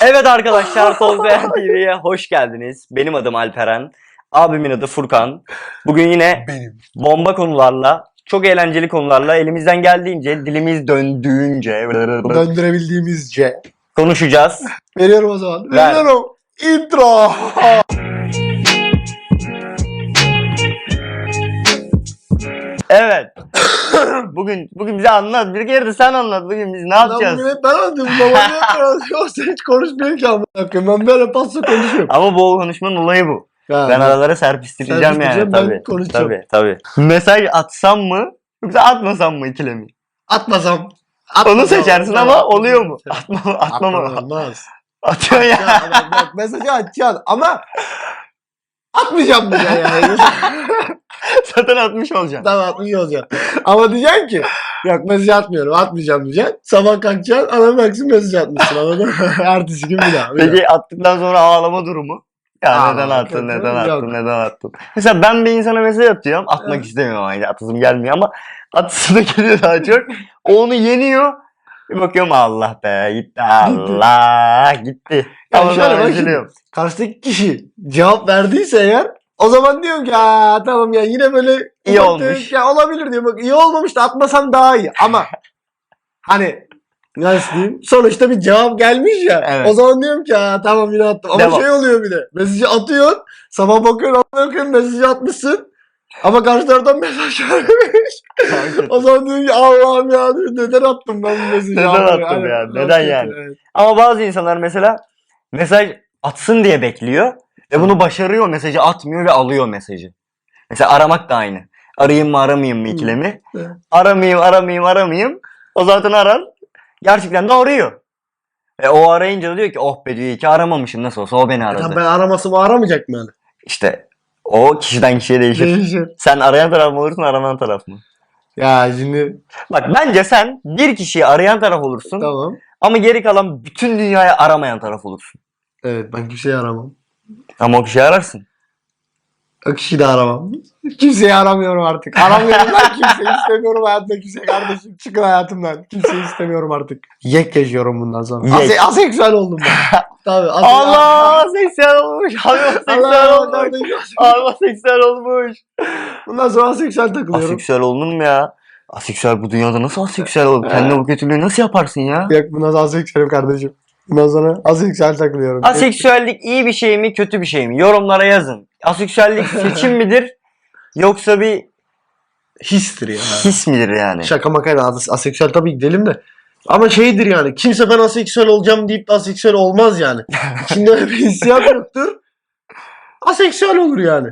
Evet arkadaşlar Tolga TV'ye hoş geldiniz. Benim adım Alperen. Abimin adı Furkan. Bugün yine Benim. bomba konularla, çok eğlenceli konularla elimizden geldiğince, dilimiz döndüğünce Döndürebildiğimizce. konuşacağız. Veriyorum o zaman. Ver. Veriyorum. Intro. Evet. bugün bugün bize anlat. Bir kere de sen anlat. Bugün biz ne yapacağız? bugün hep ben anladım. Babam. Sen hiç konuşmuyor ki amına. Ben böyle pasla konuşuyorum. Ama bu konuşmanın olayı bu. Ya, Ben aralara serpiştireceğim yani ben tabii. Tabii tabii. Mesaj atsam mı yoksa atmasam mı ikilemi? Atmasam. Onu atmasam- seçersin ama oluyor mu? Atma mı? Atma Atmam mı? olmaz. Atıyor Ya, ya. bak, mesajı atacaksın ama atmayacağım diyeceksin yani. Zaten atmış olacaksın. tamam atmış olacaksın. Ama diyeceksin ki yok mesaj atmıyorum atmayacağım diyeceksin. Sabah kalkacaksın ana baksın mesaj atmışsın anladın mı? Ertesi gün bir daha. Bir. Peki attıktan sonra ağlama durumu? Ya Ağlama, neden attın, neden yok. attın, neden attın? Mesela ben bir insana mesaj atıyorum. Atmak Evet. istemiyorum ama atasım gelmiyor ama atısı da geliyor daha çok. O onu yeniyor. Bir bakıyorum Allah be gitti Allah gitti. Yani şöyle bak şimdi. karşıdaki kişi cevap verdiyse eğer o zaman diyorum ki "Aa, tamam ya yine böyle İyi olmuş." Ya olabilir diyorum. Bak iyi olmamış da atmasam daha iyi ama hani nasıl diyeyim? Sonuçta bir cevap gelmiş ya. Evet. O zaman diyorum ki "Aa, tamam yine attım. Ama Devam. şey oluyor bir de. Mesajı atıyorsun. Sabah bakıyorsun bakıyorsun mesajı atmışsın. Ama karşı taraftan mesaj gelmemiş. o zaman diyorum ki Allah'ım ya neden attım ben bu mesajı? Neden attım hani, ya? çok Neden yani? evet. Ama bazı insanlar mesela mesaj atsın diye bekliyor ve bunu başarıyor mesajı atmıyor ve alıyor mesajı. Mesela aramak da aynı. Arayayım mı aramayayım mı ikilemi. Aramayayım aramayayım aramayayım. O zaten arar. Gerçekten de arıyor. E o arayınca da diyor ki oh be diyor ki aramamışım nasıl olsa o beni E aradı. tamam, ben aramasımı aramayacak mı yani? İşte o kişiden kişiye değişir. Değişir. Sen arayan taraf mı olursun aranan taraf mı? Ya şimdi Bak bence sen bir kişiyi arayan taraf olursun tamam. ama geri kalan bütün dünyayı aramayan taraf olursun. Evet ben kimseyi aramam. Ama o kişiyi ararsın. O kişiyi de aramam. Kimseyi aramıyorum artık. Aramıyorum ben kimseyi istemiyorum hayatta kimse kardeşim. Çıkın hayatımdan. Kimseyi istemiyorum artık. Yek yaşıyorum bundan sonra. Yek. Ase aseksüel oldum ben. Tabii. ase- Allah seksüel olmuş. Seksüel Allah olmuş. kardeşim. Abi seksüel olmuş. Bundan sonra aseksüel takılıyorum. Aseksüel olunur mu ya? Aseksüel bu dünyada nasıl aseksüel olur? Kendine bu kötülüğü nasıl yaparsın ya? Yok bundan sonra aseksüelim kardeşim. Bundan sonra aseksüel takılıyorum. Aseksüellik iyi bir şey mi kötü bir şey mi? Yorumlara yazın. Aseksüellik seçim midir? Yoksa bir Histir ya. his midir yani? Şaka makayla as- aseksüel tabii gidelim de. Ama şeydir yani kimse ben aseksüel olacağım deyip de aseksüel olmaz yani. İçinde öyle bir hissiyat yoktur. Aseksüel olur yani.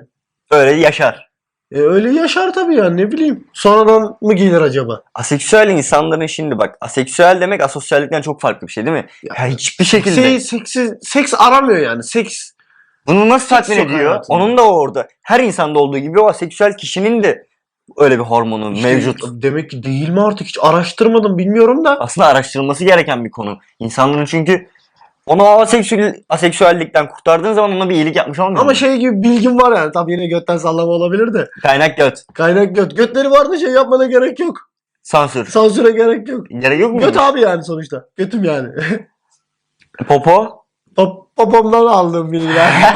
Öyle yaşar. E öyle yaşar tabii yani ne bileyim. Sonradan mı gelir acaba? Aseksüel insanların şimdi bak aseksüel demek asosyallikten çok farklı bir şey değil mi? Ya hiçbir şekilde. Şey, seksi, seks aramıyor yani. Seks. Bunu nasıl tatmin ediyor? hayatında. Onun da orada. Her insanda olduğu gibi o aseksüel kişinin de öyle bir hormonu İşte mevcut. Demek ki değil mi artık hiç araştırmadım bilmiyorum da. Aslında araştırılması gereken bir konu. İnsanların çünkü onu o aseksüel, aseksüellikten kurtardığın zaman ona bir iyilik yapmış olmuyor Ama mu? şey gibi bilgim var yani. Tabii yine götten sallama olabilir de. Kaynak göt. Kaynak göt. Götleri vardı şey yapmana gerek yok. Sansür. Sansüre gerek yok. Gerek yok mu? Göt abi yani sonuçta. Götüm yani. Popo. Pop, popomdan aldığım bilgiler.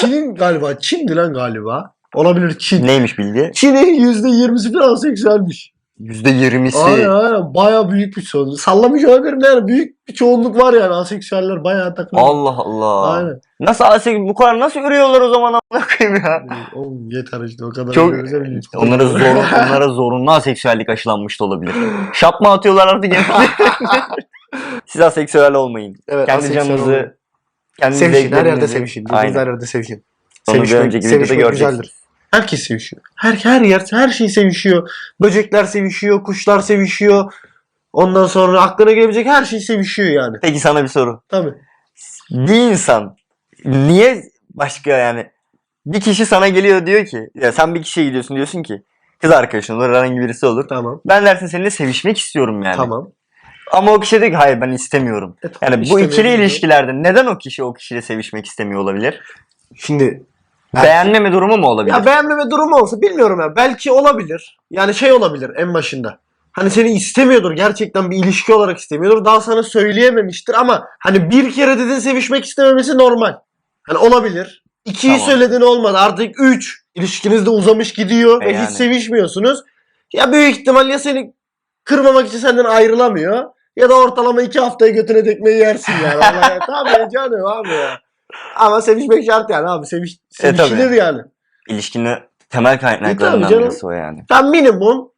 Çin'in galiba. Çin'di lan galiba. Olabilir Çin. Neymiş bilgi? Çin'in %20'si falan seksüelmiş. %20'si. Aynen aynen. Baya büyük bir çoğunluk. Sallamış olabilirim de yani büyük bir çoğunluk var yani aseksüeller bayağı takılıyor. Allah Allah. Aynen. Nasıl asek bu kadar nasıl ürüyorlar o zaman amına koyayım ya? Oğlum yeter işte o kadar. Çok biz. onlara zor onlara zorunlu aseksüellik aşılanmış da olabilir. Şapma atıyorlar artık. Siz aseksüel olmayın. Evet, Kendi aseksüel canınızı kendi Sevişin. Her yerde zevklerinizi- sevişin. Aynen. her yerde sevişin. Onu bir Sevişmek- önceki videoda sevişmek göreceksiniz. güzeldir. Herkes sevişiyor. Her, her yer her şey sevişiyor. Böcekler sevişiyor, kuşlar sevişiyor. Ondan sonra aklına gelebilecek her şey sevişiyor yani. Peki sana bir soru. Tabii. Bir insan niye başka yani bir kişi sana geliyor diyor ki ya sen bir kişiye gidiyorsun diyorsun ki kız arkadaşın olur herhangi birisi olur. Tamam. Ben dersin seninle sevişmek istiyorum yani. Tamam. Ama o kişi diyor ki hayır ben istemiyorum. E, tamam, Yani bu ikili ilişkilerde neden o kişi o kişiyle sevişmek istemiyor olabilir? Şimdi Ben- Beğenmeme durumu mu olabilir? ya beğenmeme durumu olsa bilmiyorum ya. Belki olabilir. Yani şey olabilir en başında. hani seni istemiyordur. Gerçekten bir ilişki olarak istemiyordur. Daha sana söyleyememiştir ama hani bir kere dedin sevişmek istememesi normal. Hani olabilir. İkiyi Tamam. söyledin olmadı. Artık üç. İlişkiniz de uzamış gidiyor E ve yani. hiç sevişmiyorsunuz. Ya büyük ihtimal ya seni kırmamak için senden ayrılamıyor ya da ortalama iki haftaya götüne tekmeyi yersin yani. Vallahi tabii canım abi ya. Ama sevişmek şart yani abi. Seviş, E, tabii. sevişilir yani. İlişkinin temel E, kaynaklarından tabii canım. birisi o yani. Ben minimum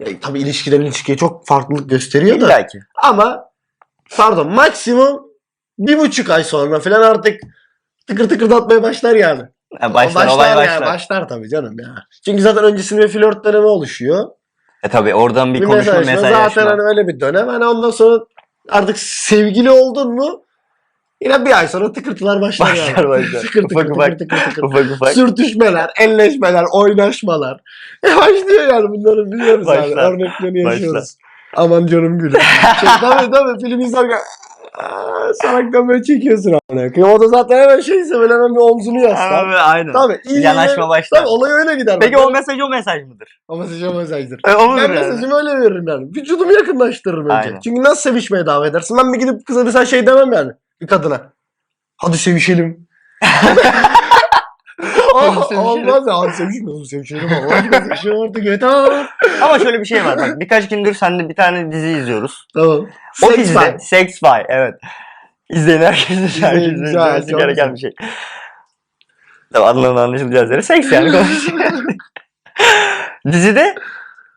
ya, tabii ilişkiden ilişkiye çok farklılık gösteriyor da İlla ki. ama pardon maksimum bir buçuk ay sonra falan artık tıkır tıkırdatmaya başlar yani. Ha, başlar, olay yani, başlar. başlar tabii canım ya. Çünkü zaten öncesinde bir flört dönemi oluşuyor. E tabi oradan bir, Bir konuşma mesajlaşma mesajlaşma. zaten hani öyle bir dönem. Hani ondan sonra artık sevgili oldun mu yine bir ay sonra tıkırtılar başlar, Başlar, yani. başlar. tıkır tıkır Ufak tıkır ufak. tıkır tıkır. ufak ufak. Sürtüşmeler, elleşmeler, oynaşmalar. E başlıyor yani bunları biliyoruz. Başlar. Örneklerini Başlar. yaşıyoruz. Aman canım gülüm. şey, tabii tabii film izlerken "Aa, salaktan böyle çekiyorsun amına koyayım. O da zaten hemen şeyse böyle hemen bir omzunu yaslar. Abi, aynen. Tabii. iyi Yanaşma başlar. Tabii olay öyle gider. Peki o mesaj o mesaj mıdır? o mesaj o mesajdır. E, o mudur Ben yani? mesajımı öyle veririm yani. Vücudumu yakınlaştırırım önce. Aynen. Çünkü nasıl sevişmeye davet edersin? Ben bir gidip kıza mesela şey demem yani. Bir kadına. Hadi sevişelim. Hadi Aa. Olmaz ya. Hadi sevişmeyelim. Sevişelim. Allah aşkına sevişelim artık yeter. Ama şöyle bir şey var. Bak, birkaç gündür seninle bir tane dizi izliyoruz. Tamam. O Sex dizide. Sex Five evet. İzleyin herkes İzleyin, herkes güzel, izlemesi çok gereken güzel. bir şey. Tabii adından anlaşılacağı üzere seks yani konuşuyor. Dizide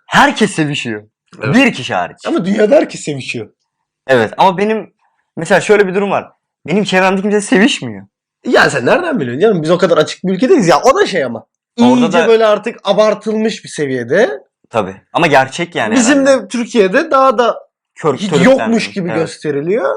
herkes sevişiyor. Evet. Bir kişi hariç. Ama dünyada herkes sevişiyor. Evet ama benim mesela şöyle bir durum var. Benim çevremde kimse sevişmiyor. Ya sen nereden biliyorsun canım? Biz o kadar açık bir ülkedeyiz ya. O da şey ama. Orada İyice da- böyle artık abartılmış bir seviyede. Tabii. Ama gerçek yani. Bizim herhalde. de Türkiye'de daha da Kör, hiç yokmuş gibi Evet. gösteriliyor.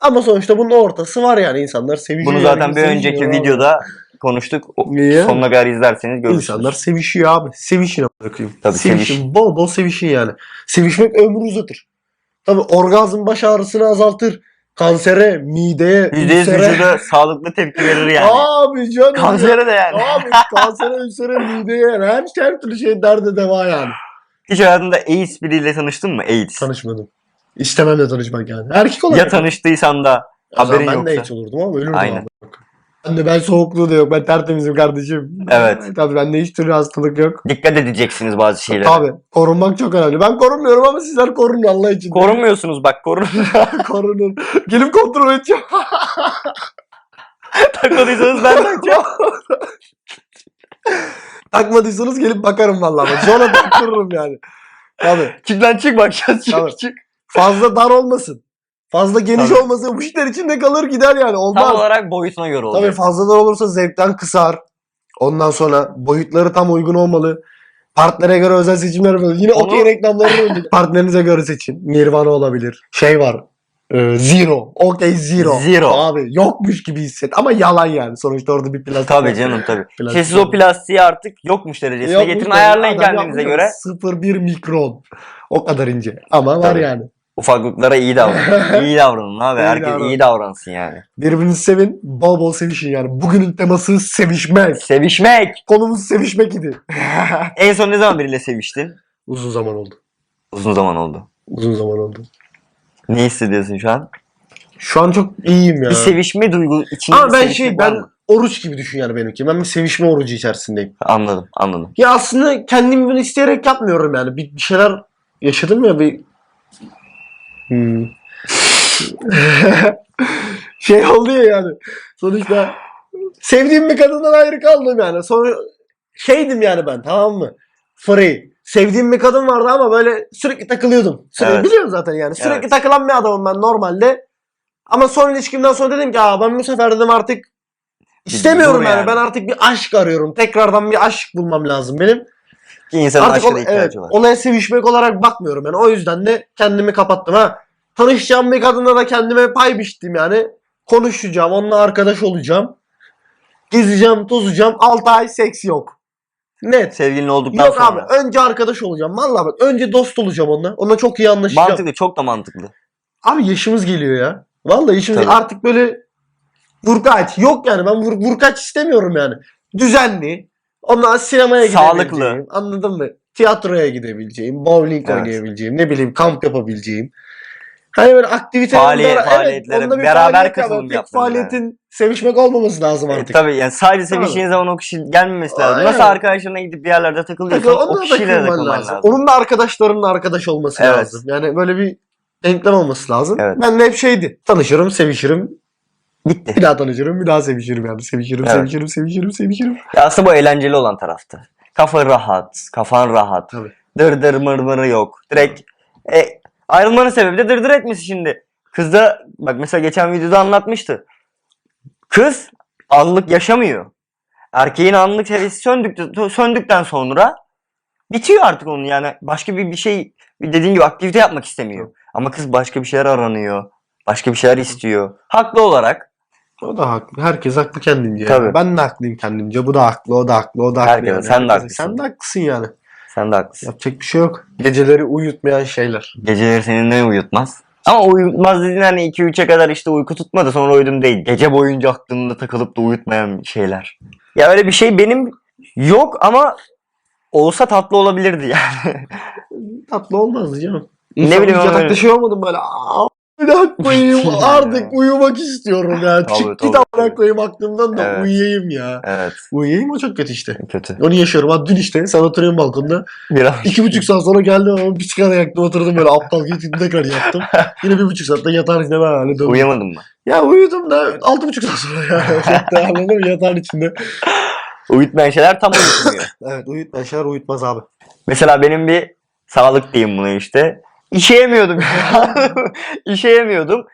Ama sonuçta bunun ortası var yani insanlar sevişiyor. Bunu yani, zaten bir sevişiyor önceki abi. videoda konuştuk. O- Niye? Sonuna kadar izlerseniz görürsünüz. İnsanlar sevişiyor abi. Sevişin amına koyayım. Tabii, sevişin. seviş. Bol bol sevişin yani. Sevişmek ömrü uzatır. Tabii orgazm baş ağrısını azaltır. Kansere, mideye, %100 ülsere. vücuda sağlıklı tepki verir yani. Abi canım. ya. Kansere de yani. Abi kansere, ülsere, mideye yani. Her, her türlü şey derde deva yani. Hiç hayatında AIDS biriyle tanıştın mı? AIDS. Tanışmadım. İstemem de tanışmak yani. Erkek olarak. Ya tanıştıysan da O zaman haberin ben de yoksa. hiç olurdum ama ölürdüm Aynen. abi. De ben soğukluğu da yok. Ben tertemizim kardeşim. Evet. Tabii bende hiç türlü hastalık yok. Dikkat edeceksiniz bazı şeylere. Tabii. Korunmak çok önemli. Ben korunmuyorum ama sizler korunun Allah için. Korunmuyorsunuz bak korun. Korunun. Gelip kontrol edeceğim. Takmadıysanız ben takacağım. Takmadıysanız gelip bakarım vallahi. Bak, Sonra taktırırım yani. Tabii. Çıklan çık bakacağız çık Tabii. çık. Fazla dar olmasın. Fazla geniş Tabii. olmasın. Bu işler içinde kalır gider yani. Olmaz. Tam olarak boyutuna göre oluyor. Tabii fazladan olursa zevkten kısar. Ondan sonra boyutları tam uygun olmalı. Partnere göre özel seçimler yapılır. Yine Onu- okey reklamları döndük. Partnerinize göre seçin. Nirvana olabilir. Şey var. e, zero. Okey zero. Zero. Abi yokmuş gibi hisset. Ama yalan yani. Sonuçta orada bir plastik. Tabii var. canım tabii. Plastik siz o plastiği artık yokmuş derecesine Yokmuş getirin ayarlayın kendinize göre. ama 0,1 mikron. O kadar ince. Ama var Tabii. yani. Ufaklıklara iyi davranın. iyi davranın abi. İyi Herkes iyi davransın yani. Birbirinizi sevin. Bol bol sevişin yani. Bugünün teması sevişmek. Sevişmek. Konumuz sevişmek idi. En son ne zaman biriyle seviştin? Uzun zaman oldu. Uzun zaman oldu. Uzun zaman oldu. Ne hissediyorsun şu an? Şu an çok iyiyim ya. Bir sevişme duygu içinde Ama bir ben şey var ben mı? oruç gibi düşün yani benimki. Ben bir sevişme orucu içerisindeyim. Anladım anladım. Ya aslında kendim bunu isteyerek yapmıyorum yani. Bir, bir şeyler yaşadım ya bir Hmm. şey oldu ya yani. Sonuçta sevdiğim bir kadından ayrı kaldım yani. Sonra şeydim yani ben tamam mı? Free. Sevdiğim bir kadın vardı ama böyle sürekli takılıyordum. Sürekli Evet. biliyorum zaten yani. Sürekli Evet. takılan bir adamım ben normalde. Ama son ilişkimden sonra dedim ki Aa, ben bu sefer dedim artık istemiyorum yani. yani. Ben artık bir aşk arıyorum. Tekrardan bir aşk bulmam lazım benim. Ki insanın artık ol- da evet, ihtiyacı var. olaya sevişmek olarak bakmıyorum yani. O yüzden de kendimi kapattım ha. Tanışacağım bir kadınla da kendime pay biçtim yani. Konuşacağım, onunla arkadaş olacağım. Gezeceğim, tozacağım. 6 ay seks yok. Net. Sevgilin olduktan Yok sonra. abi önce arkadaş olacağım. Vallahi bak önce dost olacağım onunla. Onunla çok iyi anlaşacağım. Mantıklı çok da mantıklı. Abi yaşımız geliyor ya. Vallahi yaşımız Tabii. artık böyle vurkaç. Yok yani ben vur, vurkaç istemiyorum yani. Düzenli. Ondan sinemaya Sağlıklı. gidebileceğim. Anladın mı? tiyatroya gidebileceğim, bowling Evet. oynayabileceğim, ne bileyim kamp yapabileceğim. Hani böyle aktivitelerin Faaliyet- faaliyetlere beraber katılım Tek yapmalı faaliyetin sevişmek olmaması lazım E, artık. tabii yani sadece seviştiğin zaman o kişi gelmemesi lazım. Aynen. Nasıl arkadaşlarına gidip bir yerlerde takılıyorsan Takıl- o onunla da kişiyle de takılman lazım. Onun da arkadaşlarının arkadaş olması Evet. lazım. Yani böyle bir denklem olması lazım. Evet. Ben de hep şeydi. Tanışırım, sevişirim. Bitti. Bir daha tanışırım, bir daha sevişirim yani. Sevişirim, Evet. sevişirim, sevişirim, sevişirim. Ya aslında bu eğlenceli olan taraftı. Kafa rahat, kafan rahat. Tabii. Dırdır mırmırı yok. Direkt e, ayrılmanın sebebi de dırdır etmesi şimdi. Kız da bak mesela geçen videoda anlatmıştı. Kız anlık yaşamıyor. Erkeğin anlık hevesi söndükten, söndükten sonra bitiyor artık onun yani başka bir bir şey bir dediğin gibi aktivite yapmak istemiyor. Ama kız başka bir şeyler aranıyor. Başka bir şeyler istiyor. Haklı olarak. O da haklı. Herkes haklı kendince. Tabii. Yani. Ben de haklıyım kendimce. Bu da haklı, o da haklı, o da haklı. Herkes- yani. sen de haklısın. Sen de haklısın yani. Sen de haklısın. Yapacak bir şey yok. Geceleri uyutmayan şeyler. Geceleri senin ne uyutmaz? Ama uyutmaz dediğin hani 2-3'e kadar işte uyku tutmadı sonra uyudum değil. Gece boyunca aklında takılıp da uyutmayan şeyler. Ya öyle bir şey benim yok ama olsa tatlı olabilirdi yani. Tatlı olmazdı canım. Ne bileyim yatakta öyle. şey olmadım böyle. Aa, daha koyayım artık uyumak istiyorum ya. Tabii, Çık git tabii, amına tabii. koyayım aklımdan da Evet. uyuyayım ya. evet Uyuyayım o çok kötü işte. kötü. Onu yaşıyorum. Ha dün işte sen oturuyorsun balkonda. Biraz İki buçuk saat sonra geldim ama bir sigara yaktım oturdum böyle aptal gibi tekrar yattım. Yine bir buçuk saatte yatağın içinde ben öyle döndüm. uyuyamadın mı? Ya uyudum da altı buçuk saat sonra ya. Anladın mı yatağın içinde. Uyutmayan şeyler tam uyutmuyor. Evet uyutmayan şeyler uyutmaz abi. Mesela benim bir sağlık diyeyim buna işte. İşeyemiyordum. İşeyemiyordum.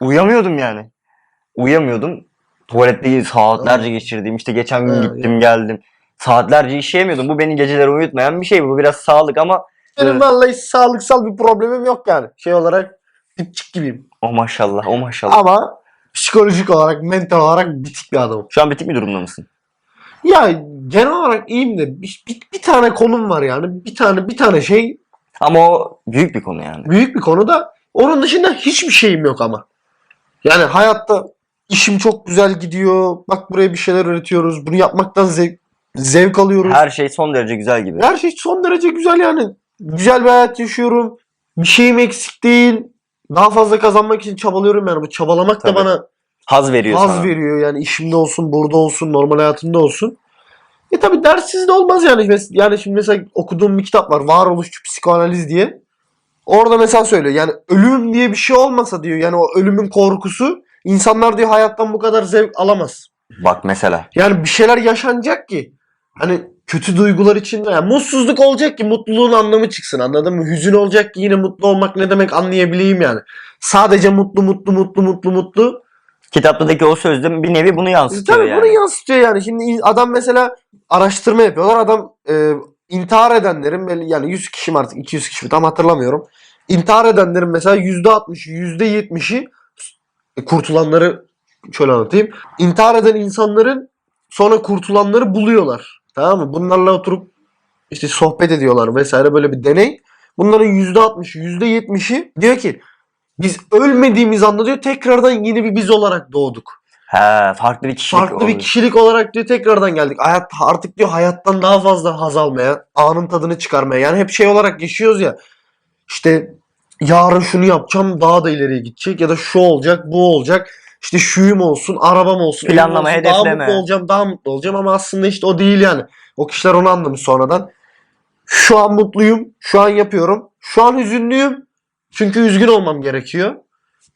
Uyuyamıyordum yani. Uyuyamıyordum. Tuvalette saatlerce geçirdiğim işte geçen gün Evet, gittim geldim. Saatlerce işeyemiyordum. Bu beni geceleri uyutmayan bir şey. Bu biraz sağlık ama Benim Evet. vallahi sağlıksal bir problemim yok yani. Şey olarak dipçik gibiyim. oh maşallah oh maşallah. Ama psikolojik olarak, mental olarak bitik bir adamım. Şu an bitik bir durumda mısın? Ya genel olarak iyiyim de bir, bir, bir tane konum var yani. Bir tane bir tane şey Ama o büyük bir konu yani. büyük bir konuda. Onun dışında hiçbir şeyim yok ama. Yani hayatta işim çok güzel gidiyor. Bak buraya bir şeyler üretiyoruz. Bunu yapmaktan zevk, zevk alıyoruz. Her şey son derece güzel gibi. Her şey son derece güzel yani. Güzel bir hayat yaşıyorum. Bir şeyim eksik değil. Daha fazla kazanmak için çabalıyorum yani. Bu çabalamak Tabii. da bana Haz veriyor haz sana. veriyor. Yani işimde olsun, burada olsun, normal hayatımda olsun. E tabi derssiz de olmaz yani. Yani şimdi mesela okuduğum bir kitap var. Varoluşçu psikoanaliz diye. Orada mesela söylüyor. Yani ölüm diye bir şey olmasa diyor. Yani o ölümün korkusu insanlar diyor hayattan bu kadar zevk alamaz. Bak mesela. Yani bir şeyler yaşanacak ki hani kötü duygular içinde yani mutsuzluk olacak ki mutluluğun anlamı çıksın anladın mı? Hüzün olacak ki yine mutlu olmak ne demek anlayabileyim yani. Sadece mutlu mutlu mutlu mutlu mutlu. Kitaptaki o sözde bir nevi bunu yansıtıyor Tabii yani. bunu yansıtıyor yani. Şimdi adam mesela araştırma yapıyorlar. Adam e, intihar edenlerin yani 100 kişi mi artık 200 kişi mi tam hatırlamıyorum. İntihar edenlerin mesela %60'ı %70'i e, kurtulanları şöyle anlatayım. İntihar eden insanların sonra kurtulanları buluyorlar. Tamam mı? Bunlarla oturup işte sohbet ediyorlar vesaire böyle bir deney. Bunların %60'ı %70'i diyor ki biz ölmediğimiz anda diyor tekrardan yeni bir biz olarak doğduk. He, farklı bir kişilik Farklı bir kişilik olarak diyor tekrardan geldik. Hayat artık diyor hayattan daha fazla haz almaya, anın tadını çıkarmaya. Yani hep şey olarak yaşıyoruz ya. İşte yarın şunu yapacağım daha da ileriye gidecek ya da şu olacak, bu olacak. İşte şuyum olsun, arabam olsun, Planlama, olsun, daha hedefleme. mutlu olacağım, daha mutlu olacağım ama aslında işte o değil yani. O kişiler onu anlamış sonradan. Şu an mutluyum, şu an yapıyorum. Şu an hüzünlüyüm çünkü üzgün olmam gerekiyor.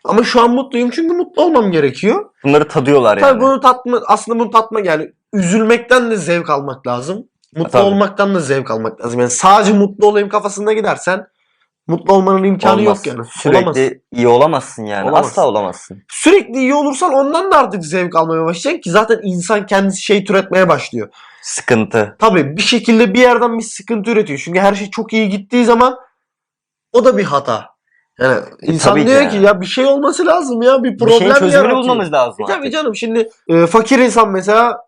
Ama şu an mutluyum çünkü mutlu olmam gerekiyor. Bunları tadıyorlar yani. Tabii bunu tatma aslında bunu tatma yani üzülmekten de zevk almak lazım. Mutlu Tabii. olmaktan da zevk almak lazım. Yani sadece mutlu olayım kafasında gidersen mutlu olmanın imkanı Olmaz. yok yani. Sürekli Olamaz. iyi olamazsın yani. Olamaz. Asla olamazsın. Sürekli iyi olursan ondan da artık zevk almaya başlayacaksın ki zaten insan kendisi şey türetmeye başlıyor. Sıkıntı. Tabii bir şekilde bir yerden bir sıkıntı üretiyor. Çünkü her şey çok iyi gittiği zaman o da bir hata. Yani insan tabii ki diyor yani. ki ya bir şey olması lazım ya bir Bir problem şeyin çözümünü yaratıyor. bulmamız lazım E tabii artık. canım şimdi e, fakir insan mesela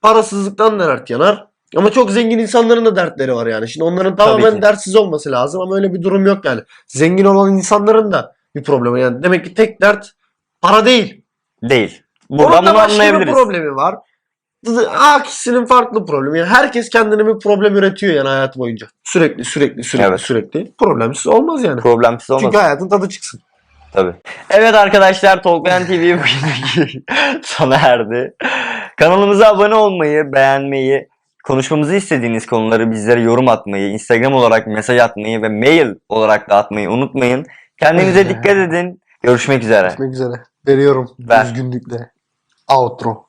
parasızlıktan dert yanar. Ama çok zengin insanların da dertleri var yani. Şimdi onların tamamen ki. dertsiz olması lazım ama öyle bir durum yok yani. Zengin olan insanların da bir problemi. Yani demek ki tek dert para değil. Değil. Onun Buradan da bunu başka bir anlayabiliriz. problemi var. A kişisinin farklı problemi. Yani herkes kendine bir problem üretiyor yani hayatı boyunca. Sürekli sürekli sürekli Evet. sürekli. Problemsiz olmaz yani. Problemsiz olmaz. Çünkü hayatın tadı çıksın. Tabii. Evet arkadaşlar Talkland TV bugünkü sona erdi. Kanalımıza abone olmayı, beğenmeyi, konuşmamızı istediğiniz konuları bizlere yorum atmayı, Instagram olarak mesaj atmayı ve mail olarak da atmayı unutmayın. Kendinize dikkat edin. Görüşmek üzere. Görüşmek üzere. Veriyorum. Ver. Düzgünlükle. Outro.